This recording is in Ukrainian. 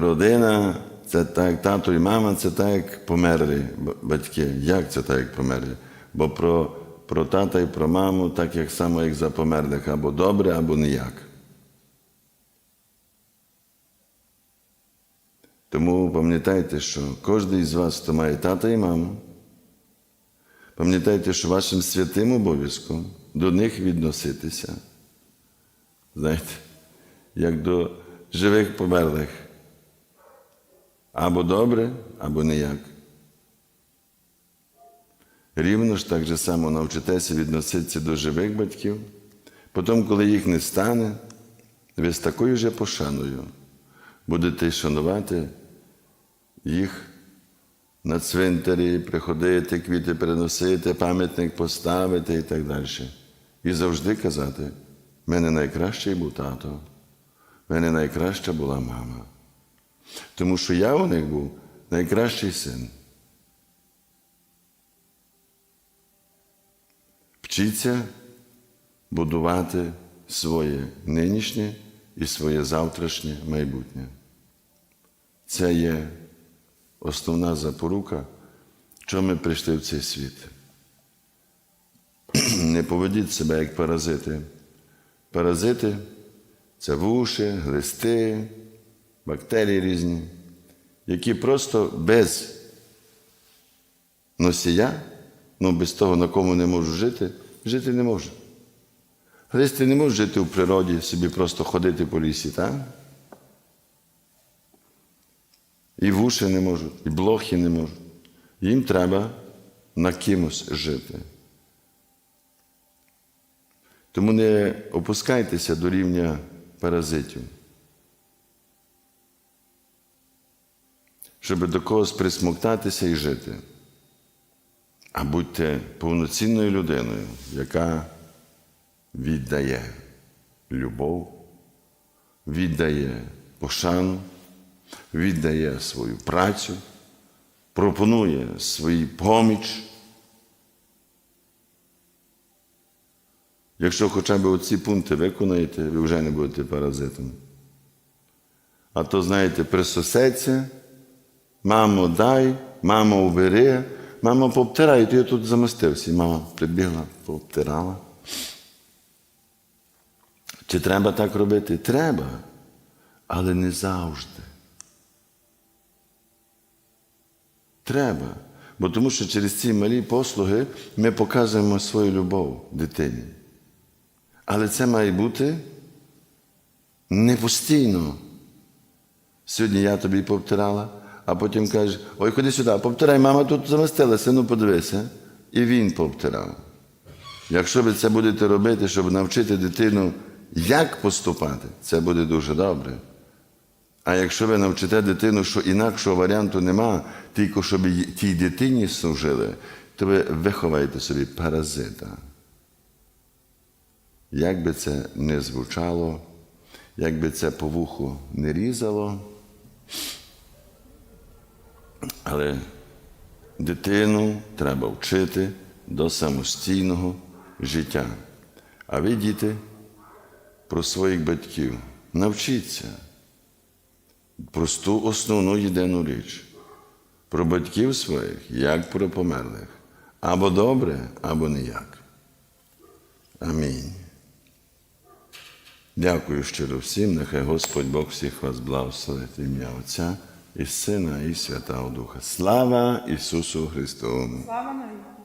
родина це так, тато і мама це так, як померли батьки. Як це так, як померли? Бо про, про тата і про маму так як само, як за померлих, або добре, або ніяк. Тому пам'ятайте, що кожен із вас, хто має тата і маму, пам'ятайте, що вашим святим обов'язком до них відноситися. Знаєте, як до живих померлих. Або добре, або ніяк. Рівно ж так же само навчитеся відноситися до живих батьків. Потім, коли їх не стане, ви з такою же пошаною будете шанувати їх на цвинтарі, приходити, квіти приносити, пам'ятник поставити і так далі. І завжди казати: в мене найкращий був тато, в мене найкраща була мама. Тому що я у них був найкращий син. Вчіться будувати своє нинішнє і своє завтрашнє майбутнє. Це є основна запорука, що ми прийшли в цей світ. Не поведіть себе як паразити. Паразити це вуші, глисти, бактерії різні, які просто без носія, ну без того, на кому не можуть жити, жити не можуть. Глисти не можуть жити в природі, собі просто ходити по лісі, так? І вуші не можуть, і блохи не можуть. Їм треба на кимось жити. Тому не опускайтеся до рівня паразитів. Щоб до когось присмоктатися і жити. А будьте повноцінною людиною, яка віддає любов, віддає пошану, віддає свою працю, пропонує свою поміч. Якщо хоча б оці пункти виконаєте, ви вже не будете паразитом. А то, знаєте, присосеться, мамо, дай, мамо, убери, мамо, пообтирай, то я тут замостився. І мама прибігла, пообтирала. Чи треба так робити? Треба, але не завжди. Треба. Бо тому що через ці малі послуги ми показуємо свою любов дитині. Але це має бути не постійно. Сьогодні я тобі повтирала, а потім каже, ой, ходи сюди, повтирай, мама тут замастилася, ну подивися. І він повтирав. Якщо ви це будете робити, щоб навчити дитину, як поступати, це буде дуже добре. А якщо ви навчите дитину, що інакшого варіанту нема, тільки щоб тій дитині служили, то ви виховаєте собі паразита. Як би це не звучало, як би це по вуху не різало, але дитину треба вчити до самостійного життя. А ви, діти, про своїх батьків навчіться просту основну єдину річ. Про батьків своїх, як про померлих. Або добре, або ніяк. Амінь. Дякую щиро всім. Нехай Господь Бог всіх вас благословить ім'я Отця і Сина, і Святого Духа. Слава Ісусу Христу! Слава навіки!